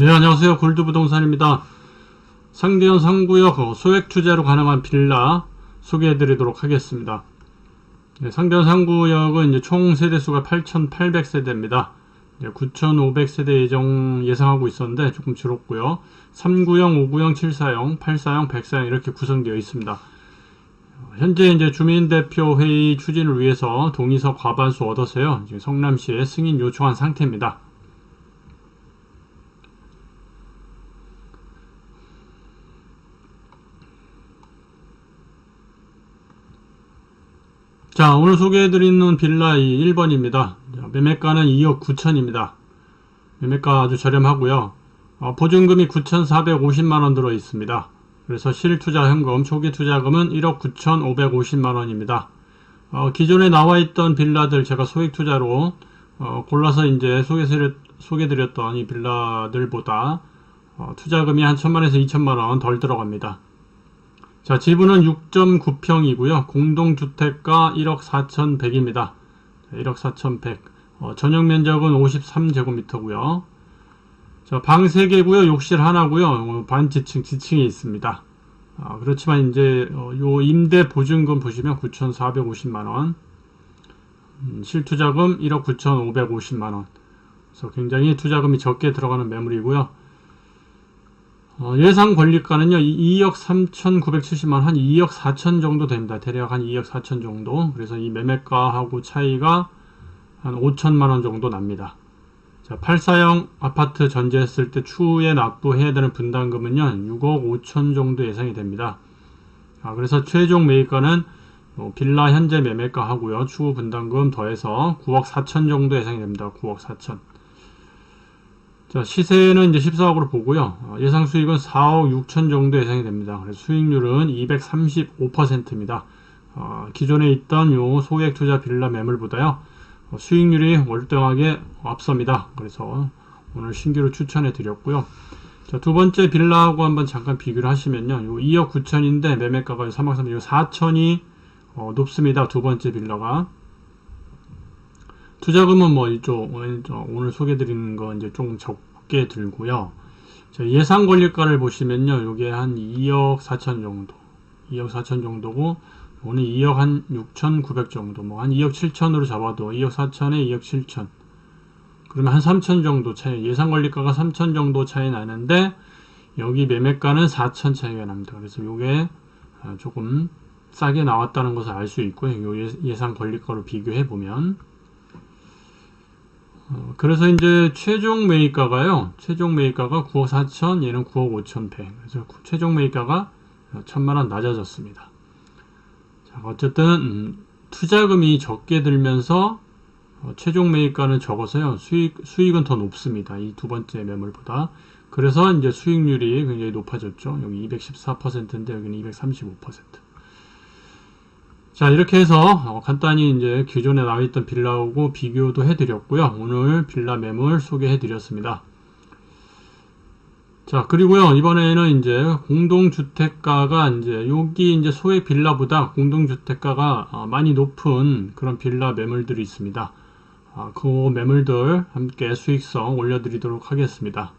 네, 안녕하세요. 골드부동산입니다. 상대현 상구역 어, 소액 투자로 가능한 빌라 소개해 드리도록 하겠습니다. 네, 상대현 상구역은 이제 총 세대수가 8,800세대입니다. 9,500세대 예정 예상하고 있었는데 조금 줄었고요. 3구형, 5구형, 7사형, 8사형, 100사형 이렇게 구성되어 있습니다. 어, 현재 이제 주민대표 회의 추진을 위해서 동의서 과반수 얻어서요. 지금 성남시에 승인 요청한 상태입니다. 자, 오늘 소개해드리는 빌라 이 1번입니다. 매매가는 2억 9천입니다. 매매가 아주 저렴하고요. 어, 보증금이 9,450만원 들어 있습니다. 그래서 실투자 현금, 초기 투자금은 1억 9,550만원입니다. 어, 기존에 나와 있던 빌라들 제가 소액 투자로 어, 골라서 이제 소개드렸, 소개드렸던 이 빌라들보다 어, 투자금이 한 천만에서 2천만원 덜 들어갑니다. 자, 지분은 6.9평이고요. 공동주택가 1억 4,100입니다. 1억 4,100. 어, 전용 면적은 53제곱미터고요. 자, 방 3개고요. 욕실 하나고요. 어, 반지층, 지층이 있습니다. 아, 그렇지만 이제 어, 요 임대 보증금 보시면 9,450만 원. 음, 실투자금 1억 9,550만 원. 그래서 굉장히 투자금이 적게 들어가는 매물이고요. 어, 예상 권리가는요, 2억 3,970만, 한 2억 4천 정도 됩니다. 대략 한 2억 4천 정도. 그래서 이 매매가하고 차이가 한 5천만 원 정도 납니다. 자, 8사형 아파트 전제했을 때 추후에 납부해야 되는 분담금은요, 6억 5천 정도 예상이 됩니다. 아, 그래서 최종 매입가는 어, 빌라 현재 매매가 하고요, 추후 분담금 더해서 9억 4천 정도 예상이 됩니다. 9억 4천. 자, 시세는 이제 14억으로 보고요. 어, 예상 수익은 4억 6천 정도 예상이 됩니다. 그래서 수익률은 235%입니다. 어, 기존에 있던 요 소액 투자 빌라 매물보다요. 어, 수익률이 월등하게 앞섭니다. 그래서 오늘 신규로 추천해 드렸고요. 자, 두 번째 빌라하고 한번 잠깐 비교를 하시면요. 요 2억 9천인데 매매가가 3억 3천, 요 4천이 어, 높습니다. 두 번째 빌라가. 투자금은 뭐 이쪽 오늘, 소개드리는 거 이제 좀 적게 들고요. 자, 예상 권리가를 보시면요. 요게 한 2억 4천 정도. 2억 4천 정도고 오늘 2억 한 6천9백 정도. 뭐 한 2억 7천으로 잡아도 2억 4천에 2억 7천. 그러면 한 3천 정도 차이. 예상 권리가가 3천 정도 차이 나는데 여기 매매가는 4천 차이가 납니다. 그래서 요게 아, 조금 싸게 나왔다는 것을 알 수 있고요. 요 예- 예상 권리가로 비교해 보면 어, 그래서 이제 최종 매입가가요. 최종 매입가가 9억 4천, 얘는 9억 5천 배. 그래서 구- 최종 매입가가 천만 원 낮아졌습니다. 자, 어쨌든 음, 투자금이 적게 들면서 어, 최종 매입가는 적어서요. 수익 수익은 더 높습니다. 이 두 번째 매물보다. 그래서 이제 수익률이 굉장히 높아졌죠. 여기 214%인데 여기는 235%. 자, 이렇게 해서 어, 간단히 이제 기존에 나와 있던 빌라하고 비교도 해드렸고요. 오늘 빌라 매물 소개해드렸습니다. 자, 그리고요, 이번에는 이제 공동주택가가 이제 여기 이제 소액 빌라보다 공동주택가가 어, 많이 높은 그런 빌라 매물들이 있습니다. 아, 그 매물들 함께 수익성 올려드리도록 하겠습니다.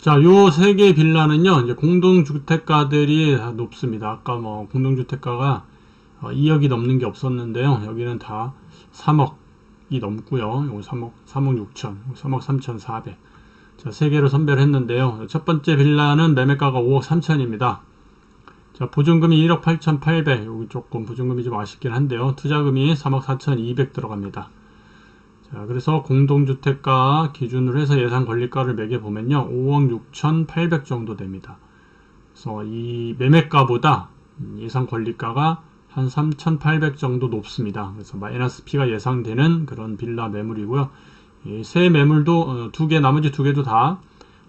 자, 요 세 개의 빌라는요, 이제 공동주택가들이 다 높습니다. 아까 뭐, 공동주택가가 2억이 넘는 게 없었는데요. 여기는 다 3억이 넘고요. 요거 3억, 3억 6천, 3억 3천 4백. 자, 세 개로 선별했는데요. 첫 번째 빌라는 매매가가 5억 3천입니다. 자, 보증금이 1억 8천 8백. 여기 조금 보증금이 좀 아쉽긴 한데요. 투자금이 3억 4천 2백 들어갑니다. 자, 그래서 공동주택가 기준으로 해서 예상 권리가를 매겨보면요. 5억 6천8백 정도 됩니다. 그래서 이 매매가보다 예상 권리가가 한 3,800 정도 높습니다. 그래서 마이너스 P가 예상되는 그런 빌라 매물이고요. 이세 매물도 어, 두 개, 나머지 두 개도 다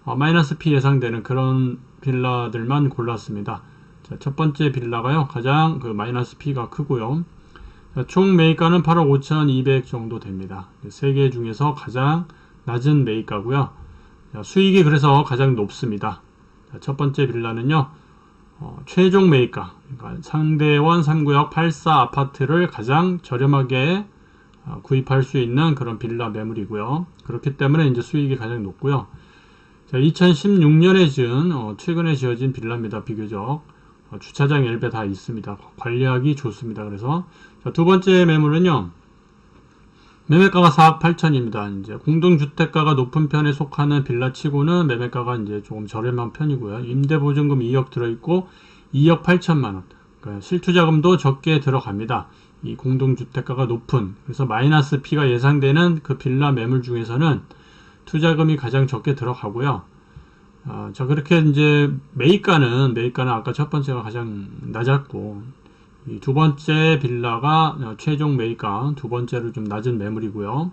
어, 마이너스 P 예상되는 그런 빌라들만 골랐습니다. 자, 첫 번째 빌라가요. 가장 그 마이너스 P가 크고요. 자, 총 매입가는 8억 5,200 정도 됩니다. 세 개 중에서 가장 낮은 매입가고요. 자, 수익이 그래서 가장 높습니다. 자, 첫 번째 빌라는요, 어, 최종 매입가, 그러니까 상대원 3구역 84 아파트를 가장 저렴하게 어, 구입할 수 있는 그런 빌라 매물이고요. 그렇기 때문에 이제 수익이 가장 높고요. 자, 2016년에 지은 어, 최근에 지어진 빌라입니다. 비교적 어, 주차장 엘베 다 있습니다. 관리하기 좋습니다. 그래서 자, 두 번째 매물은요. 매매가가 4억 8천입니다. 이제 공동주택가가 높은 편에 속하는 빌라치고는 매매가가 이제 조금 저렴한 편이고요. 임대보증금 2억 들어있고 2억 8천만 원. 그러니까 실투자금도 적게 들어갑니다. 이 공동주택가가 높은 그래서 마이너스 P가 예상되는 그 빌라 매물 중에서는 투자금이 가장 적게 들어가고요. 아, 자 그렇게 이제 매입가는 매입가는 아까 첫 번째가 가장 낮았고 이두 번째 빌라가 어, 최종 매입가 두 번째로 좀 낮은 매물이고요.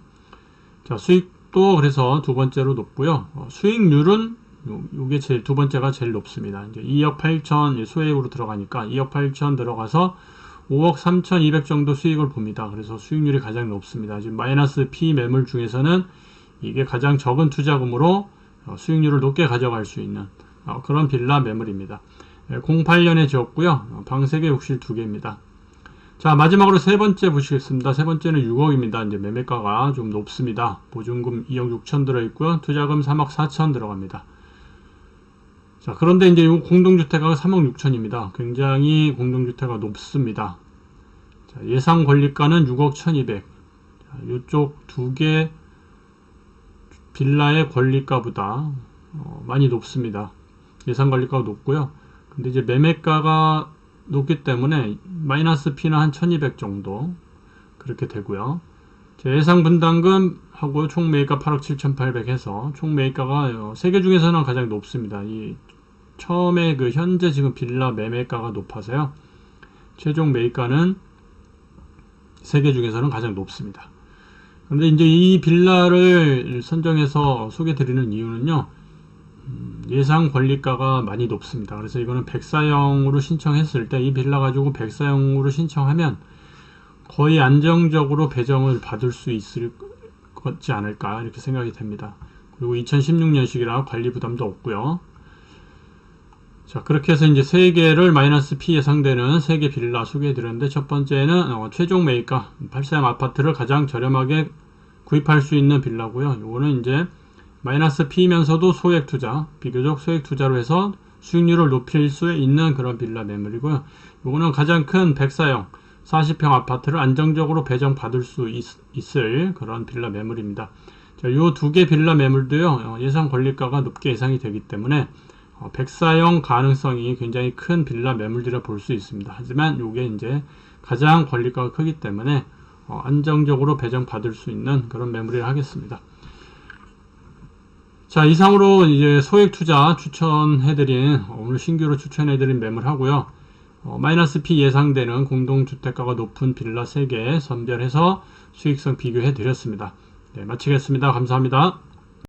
자 수익도 그래서 두 번째로 높고요. 어, 수익률은 요, 요게 제일 두 번째가 제일 높습니다. 이제 2억 8천 소액으로 들어가니까 2억 8천 들어가서 5억 3,200 정도 수익을 봅니다. 그래서 수익률이 가장 높습니다. 지금 마이너스 P 매물 중에서는 이게 가장 적은 투자금으로 어, 수익률을 높게 가져갈 수 있는 어, 그런 빌라 매물입니다. 08년에 지었고요. 어, 방 3개, 욕실 2개입니다. 자, 마지막으로 세 번째 보시겠습니다. 세 번째는 6억입니다. 이제 매매가가 좀 높습니다. 보증금 2억 6천 들어있고요. 투자금 3억 4천 들어갑니다. 자, 그런데 이제 이 공동주택가가 3억 6천입니다. 굉장히 공동주택가 높습니다. 자, 예상 권리가는 6억 1200. 자, 이쪽 두 개 빌라의 권리가보다 어, 많이 높습니다. 예상 권리가가 높고요. 근데 이제 매매가가 높기 때문에 마이너스 P는 한1200 정도 그렇게 되고요. 자, 예상 분담금 하고 총 매입가 8억 7800 해서 총 매입가가 세개 중에서는 가장 높습니다. 이 처음에 그 현재 지금 빌라 매매가가 높아서요. 최종 매입가는 세개 중에서는 가장 높습니다. 그런데 이제 이 빌라를 선정해서 소개 드리는 이유는요. 음, 예상 권리가가 많이 높습니다. 그래서 이거는 백사형으로 신청했을 때 이 빌라 가지고 백사형으로 신청하면 거의 안정적으로 배정을 받을 수 있을 것지 않을까 이렇게 생각이 됩니다. 그리고 2016년식이라 관리 부담도 없고요. 자, 그렇게 해서 이제 세 개를 마이너스 P 예상되는 세 개 빌라 소개해 드렸는데 첫 번째는 어, 최종 매입가 8세 아파트를 가장 저렴하게 구입할 수 있는 빌라고요. 이거는 이제 마이너스 P면서도 소액 투자, 비교적 소액 투자로 해서 수익률을 높일 수 있는 그런 빌라 매물이고요. 이거는 가장 큰 백사형 40평 아파트를 안정적으로 배정 받을 수 있, 을 그런 빌라 매물입니다. 자, 요 두 개 빌라 매물도요, 어, 예상 권리가가 높게 예상이 되기 때문에 어, 백사형 가능성이 굉장히 큰 빌라 매물들을 볼수 있습니다. 하지만 이게 이제 가장 권리가가 크기 때문에 어, 안정적으로 배정 받을 수 있는 그런 매물이라 하겠습니다. 자, 이상으로 이제 소액 투자 추천해드린, 오늘 신규로 추천해드린 매물 하고요. 어, 마이너스 P 예상되는 공동주택가가 높은 빌라 3개 선별해서 수익성 비교해 드렸습니다. 네, 마치겠습니다. 감사합니다.